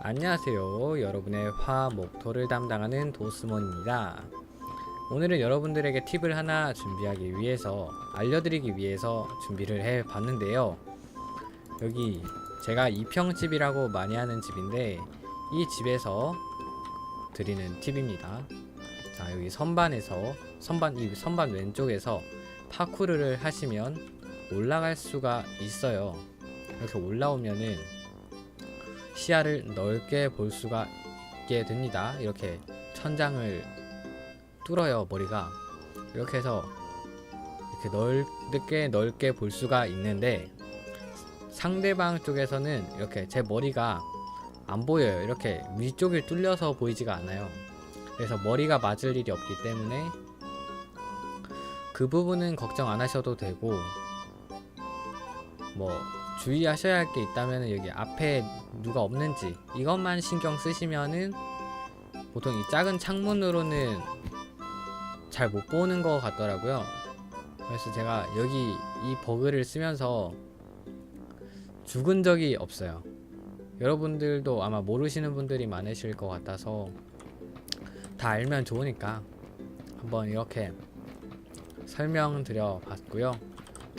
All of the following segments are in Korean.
안녕하세요. 여러분의 화 목 토를 담당하는 도스몬입니다. 오늘은 여러분들에게 팁을 하나 준비하기 위해서 알려드리기 위해서 준비를 해 봤는데요. 여기 제가 이평집이라고 많이 하는 집인데 이 집에서 드리는 팁입니다. 자, 여기 선반에서 선반 이 선반 왼쪽에서 파쿠르를 하시면 올라갈 수가 있어요. 이렇게 올라오면은 시야를 넓게 볼 수가 있게 됩니다. 이렇게 천장을 뚫어요, 머리가. 이렇게 해서 이렇게 넓게 넓게 볼 수가 있는데 상대방 쪽에서는 이렇게 제 머리가 안 보여요. 이렇게 위쪽을 뚫려서 보이지가 않아요. 그래서 머리가 맞을 일이 없기 때문에 그 부분은 걱정 안 하셔도 되고 뭐 주의하셔야 할 게 있다면 여기 앞에 누가 없는지 이것만 신경 쓰시면은 보통 이 작은 창문으로는 잘 못 보는 것 같더라고요. 그래서 제가 여기 이 버그를 쓰면서 죽은 적이 없어요. 여러분들도 아마 모르시는 분들이 많으실 것 같아서 다 알면 좋으니까 한번 이렇게 설명드려 봤고요.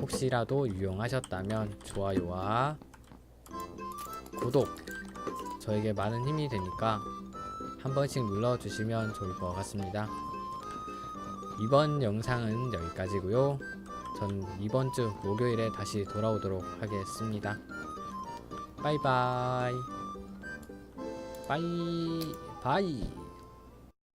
혹시라도 유용하셨다면 좋아요와 구독 저에게 많은 힘이 되니까 한 번씩 눌러주시면 좋을 것 같습니다. 이번 영상은 여기까지고요. 전 이번 주 목요일에 다시 돌아오도록 하겠습니다. 바이바이. 바이 바이.